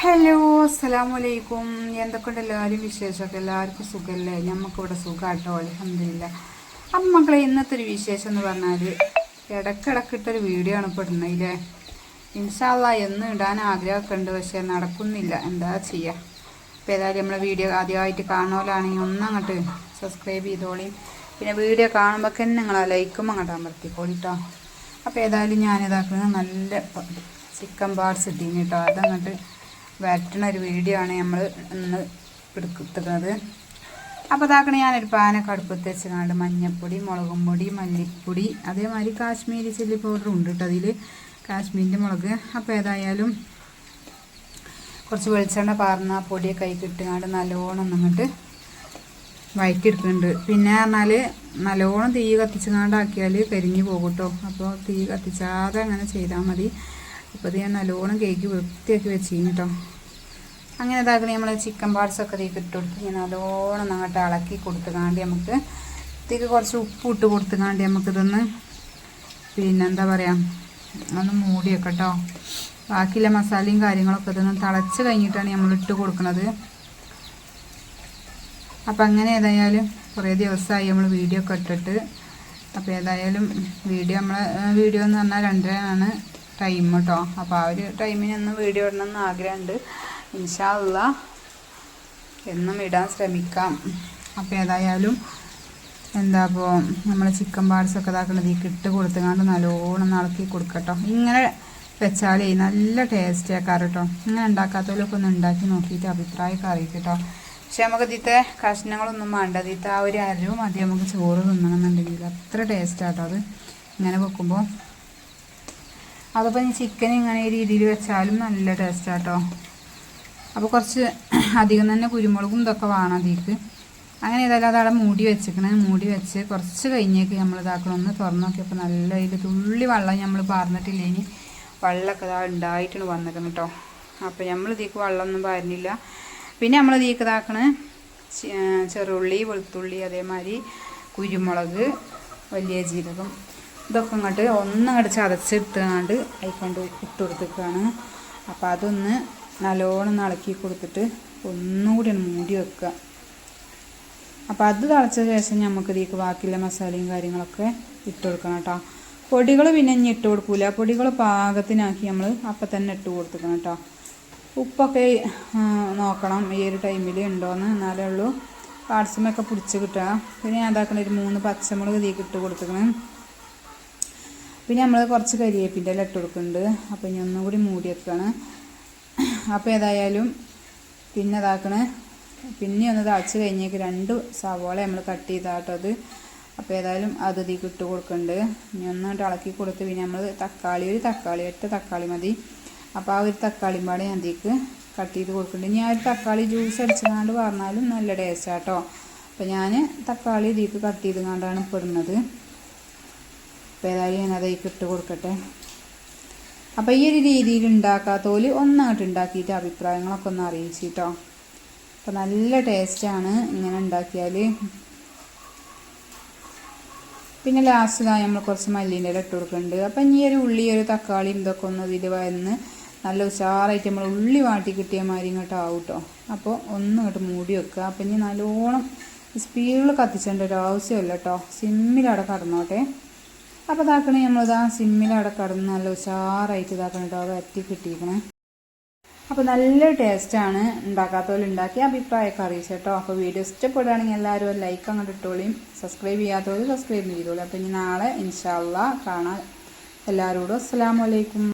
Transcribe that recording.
Hello അസ്സലാമു അലൈക്കും എന്തൊക്കെയുണ്ട് എല്ലാവരും വിശേഷമൊക്കെ? എല്ലാവർക്കും സുഖമല്ലേ? ഞമ്മക്കിവിടെ സുഖമാട്ടോ അലഹമില്ല അപ്പം മക്കളെ ഇന്നത്തെ ഒരു വിശേഷം എന്ന് പറഞ്ഞാൽ ഇടക്കിടക്കിട്ടൊരു വീഡിയോ ആണ് ഇപ്പോൾ ഇടുന്നതില്ലേ ഇൻഷാല്ല എന്ന് ഇടാൻ ആഗ്രഹമൊക്കെ ഉണ്ട് പക്ഷേ നടക്കുന്നില്ല. എന്താ ചെയ്യുക അപ്പോൾ ഏതായാലും നമ്മളെ വീഡിയോ ആദ്യമായിട്ട് കാണുമല്ലാണെങ്കിൽ ഒന്നങ്ങോട്ട് സബ്സ്ക്രൈബ് ചെയ്തോളിയും പിന്നെ വീഡിയോ കാണുമ്പോൾ തന്നെ നിങ്ങൾ ആ ലൈക്കും അങ്ങോട്ട് അമർത്തിക്കോളി കേട്ടോ അപ്പോൾ ഏതായാലും ഞാനിതാക്കുന്നത് നല്ല ചിക്കൻ പാർട്സ് ഇട്ടീന് കേട്ടോ അതങ്ങോട്ട് വരട്ടണ ഒരു വീഡിയോ ആണ് നമ്മൾ ഇന്ന് എടുക്കുന്നത് അപ്പോൾ ഇതാക്കണ ഞാനൊരു പാനൊക്കെ അടുപ്പത്ത് വെച്ചങ്ങാണ്ട് മഞ്ഞൾപ്പൊടി മുളകും പൊടി മല്ലിപ്പൊടി അതേമാതിരി കാശ്മീരി ചില്ലി പൗഡർ ഉണ്ട് കേട്ടോ അതിൽ കാശ്മീരിന്റെ മുളക്. അപ്പോൾ ഏതായാലും കുറച്ച് വെളിച്ചെണ്ണ പാർന്ന പൊടിയൊക്കെ കൈ കിട്ടുകാണ്ട് നല്ലോണം ഒന്നിങ്ങോട്ട് വയറ്റിയെടുക്കുന്നുണ്ട്. പിന്നെ പറഞ്ഞാൽ നല്ലോണം തീ കത്തിച്ചുകാണ്ടാക്കിയാൽ കരിഞ്ഞു പോകും കേട്ടോ. അപ്പോൾ തീ കത്തിച്ചാതെ അങ്ങനെ ചെയ്താൽ മതി. അപ്പോൾ ഇത് ഞാൻ നല്ലോണം കേക്ക് വൃത്തിയാക്കി വെച്ചിരുന്നു കേട്ടോ അങ്ങനെ ഇതാക്കണേ നമ്മൾ ചിക്കൻ പാർട്സൊക്കെ ഇതിലേക്ക് ഇട്ട് കൊടുത്ത് ഞാൻ നല്ലോണം അങ്ങോട്ട് ഇളക്കി കൊടുത്തുകാണ്ട് നമുക്ക് ഇതിലേക്ക് കുറച്ച് ഉപ്പ് ഇട്ട് കൊടുത്തുകാണ്ട് നമുക്കിതൊന്ന് പിന്നെന്താ പറയുക ഒന്ന് മൂടി വെക്കട്ടോ. ബാക്കിയുള്ള മസാലയും കാര്യങ്ങളൊക്കെ ഇതൊന്ന് തിളച്ച് കഴിഞ്ഞിട്ടാണ് നമ്മൾ ഇട്ട് കൊടുക്കുന്നത് അപ്പം അങ്ങനെ ഏതായാലും കുറേ ദിവസമായി നമ്മൾ വീഡിയോ ഒക്കെ ഇട്ടിട്ട്. അപ്പോൾ ഏതായാലും വീഡിയോ നമ്മൾ വീഡിയോ എന്ന് പറഞ്ഞാൽ രണ്ടരയാണ്. ടൈം കേട്ടോ അപ്പോൾ ആ ഒരു ടൈമിനൊന്നും വീഡിയോ ഇടണമെന്ന് ആഗ്രഹമുണ്ട് ഇൻഷാല്ല എന്നും ഇടാൻ ശ്രമിക്കാം. അപ്പോൾ ഏതായാലും എന്താ അപ്പോൾ നമ്മൾ ചിക്കൻ പാർട്സൊക്കെ ഇതാക്കണത് ഈ കിട്ട് കൊടുത്തുകൊണ്ട് നല്ലോണം നടക്കി കൊടുക്കട്ടോ. ഇങ്ങനെ വെച്ചാലേ നല്ല ടേസ്റ്റ് ആക്കാറ് കേട്ടോ ഇങ്ങനെ ഉണ്ടാക്കാത്തവരൊക്കെ ഒന്ന് ഉണ്ടാക്കി നോക്കിയിട്ട് അഭിപ്രായമൊക്കെ അറിയിക്കട്ടോ. പക്ഷെ നമുക്ക് ഇതിത്തെ കഷ്ണങ്ങളൊന്നും വേണ്ട ഇതിത്തെ ആ ഒരു അരവ് മതി. നമുക്ക് ചോറ് തിന്നണമെന്നുണ്ടെങ്കിൽ അത്ര ടേസ്റ്റാട്ടോ അത്. ഇങ്ങനെ വെക്കുമ്പോൾ അതിപ്പോൾ ഈ ചിക്കൻ ഇങ്ങനെ ഈ രീതിയിൽ വെച്ചാലും നല്ല ടേസ്റ്റാട്ടോ അപ്പോൾ കുറച്ച് അധികം തന്നെ കുരുമുളകും ഇതൊക്കെ വേണം അതിലേക്ക്. അങ്ങനെ ഏതായാലും അതവിടെ മൂടി വെച്ചേക്കണേ മൂടി വെച്ച് കുറച്ച് കഴിഞ്ഞേക്ക് നമ്മൾ ഇതാക്കണം. ഒന്ന് തുറന്നു നോക്കിയപ്പോൾ നല്ല ഇതിൽ തുള്ളി വെള്ളം നമ്മൾ പാർന്നിട്ടില്ല. ഇനി വെള്ളമൊക്കെ ഇതാ ഉണ്ടായിട്ടാണ് വന്നേക്കുന്നത് കേട്ടോ അപ്പോൾ നമ്മൾ ഇതിലേക്ക് വെള്ളമൊന്നും പാരുന്നില്ല. പിന്നെ നമ്മൾ ഇതിക്ക് ഇതാക്കണ ചെറുള്ളി വെളുത്തുള്ളി അതേമാതിരി കുരുമുളക് വലിയ ജീരകം ഇതൊക്കെ ഇങ്ങോട്ട് ഒന്നങ്ങോട്ട് ചതച്ചെടുത്തുകൊണ്ട് അതിക്കൊണ്ട് ഇട്ട് കൊടുത്തേക്കാണ്. അപ്പോൾ അതൊന്ന് നല്ലോണം ഇളക്കി കൊടുത്തിട്ട് ഒന്നുകൂടി ഒന്ന് മൂടി വെക്കുക. അപ്പോൾ അത് തിളച്ച ശേഷം നമുക്ക് ഇതിലേക്ക് ബാക്കിയുള്ള മസാലയും കാര്യങ്ങളൊക്കെ ഇട്ട് കൊടുക്കണം കേട്ടോ. പൊടികൾ പിന്നെ ഇനി ഇട്ട് കൊടുക്കൂല. പൊടികൾ പാകത്തിനാക്കി നമ്മൾ അപ്പം തന്നെ ഇട്ട് കൊടുത്തിക്കണം കേട്ടോ. ഉപ്പൊക്കെ നോക്കണം. ഈ ഒരു ടൈമിൽ ഉണ്ടോയെന്ന് എന്നാലേ ഉള്ളൂ. പാർട്സുമൊക്കെ പിടിച്ച് കിട്ടുക. പിന്നെ ഞാൻ അതാക്കണ ഒരു മൂന്ന് പച്ചമുളക് ഇതിലേക്ക് ഇട്ട് കൊടുക്കണം പിന്നെ നമ്മൾ കുറച്ച് കരിയേപ്പിന്റെ ഇല ഇട്ട് കൊടുക്കുന്നുണ്ട് അപ്പോൾ ഇനി ഒന്നും കൂടി മൂടി വെക്കുകയാണ് അപ്പോൾ ഏതായാലും പിന്നെ ഇതാക്കണേ. പിന്നെ ഒന്ന് തളച്ച് കഴിഞ്ഞേക്ക് രണ്ട് സവോള നമ്മൾ കട്ട് ചെയ്താട്ടോ അത്. അപ്പോൾ ഏതായാലും അത് ഇതിൽ ഇട്ട് കൊടുക്കുന്നുണ്ട്. ഇനി ഒന്ന് ഇളക്കി കൊടുത്ത് പിന്നെ നമ്മൾ തക്കാളി ഒരു തക്കാളി ഒറ്റ തക്കാളി മതി. അപ്പോൾ ആ ഒരു തക്കാളി പാടെ ഞാൻ അതിലേക്ക് കട്ട് ചെയ്ത് കൊടുക്കുന്നുണ്ട്. ആ ഒരു തക്കാളി ജ്യൂസ് അടിച്ചുകൊണ്ട് പറഞ്ഞാലും നല്ല ടേസ്റ്റാട്ടോ. അപ്പോൾ ഞാൻ തക്കാളി ഇതിലേക്ക് കട്ട് ചെയ്ത് കൊണ്ടാണ് ഇടുന്നത്. അപ്പോൾ ഏതായാലും ഞാൻ അതേക്ക് ഇട്ട് കൊടുക്കട്ടെ. അപ്പോൾ ഈ ഒരു രീതിയിൽ ഉണ്ടാക്കാത്തോൽ ഒന്നായിട്ട് ഉണ്ടാക്കിയിട്ട് അഭിപ്രായങ്ങളൊക്കെ ഒന്ന് അറിയിച്ചു കേട്ടോ അപ്പോൾ നല്ല ടേസ്റ്റാണ് ഇങ്ങനെ ഉണ്ടാക്കിയാൽ പിന്നെ ലാസ്റ്റിലായി നമ്മൾ കുറച്ച് മല്ലീന്റെ ഇട്ട് കൊടുക്കുന്നുണ്ട് അപ്പം ഈ ഒരു ഉള്ളി ഒരു തക്കാളി ഇതൊക്കെ ഒന്ന് ഇതിൽ വന്ന് നല്ല ഉഷാറായിട്ട് നമ്മൾ ഉള്ളി വാട്ടി കിട്ടിയ മാതിരി ഇങ്ങോട്ട് ആവും കേട്ടോ അപ്പോൾ ഒന്ന് ഇങ്ങോട്ട് മൂടി വെക്കുക. അപ്പം ഇനി നല്ലോണം സ്പീഡിൽ കത്തിച്ചേണ്ട ഒരു ആവശ്യമില്ല കേട്ടോ. സിമ്മിലവിടെ കടന്നോട്ടെ. അപ്പോൾ ഇതാക്കണേ നമ്മളിതാ സിമ്മിലവിടെ കടന്ന് നല്ല ഉഷാറായിട്ട് ഇതാക്കണം കേട്ടോ വറ്റി കിട്ടിയിരിക്കണേ. അപ്പോൾ നല്ല ടേസ്റ്റാണ് ഉണ്ടാക്കാത്തവർ ഉണ്ടാക്കി അഭിപ്രായമൊക്കെ അറിയിച്ചു കേട്ടോ. അപ്പോൾ വീഡിയോ ഇഷ്ടപ്പെടുകയാണെങ്കിൽ എല്ലാവരും ഒരു ലൈക്ക് അങ്ങോട്ട് ഇട്ടോളിയും സബ്സ്ക്രൈബ് ചെയ്യാത്തവർ സബ്സ്ക്രൈബ് ചെയ്തോളൂ. അപ്പോൾ ഇനി നാളെ ഇൻഷാല്ല കാണാം. എല്ലാവരോടും അസ്സാം വലൈക്കും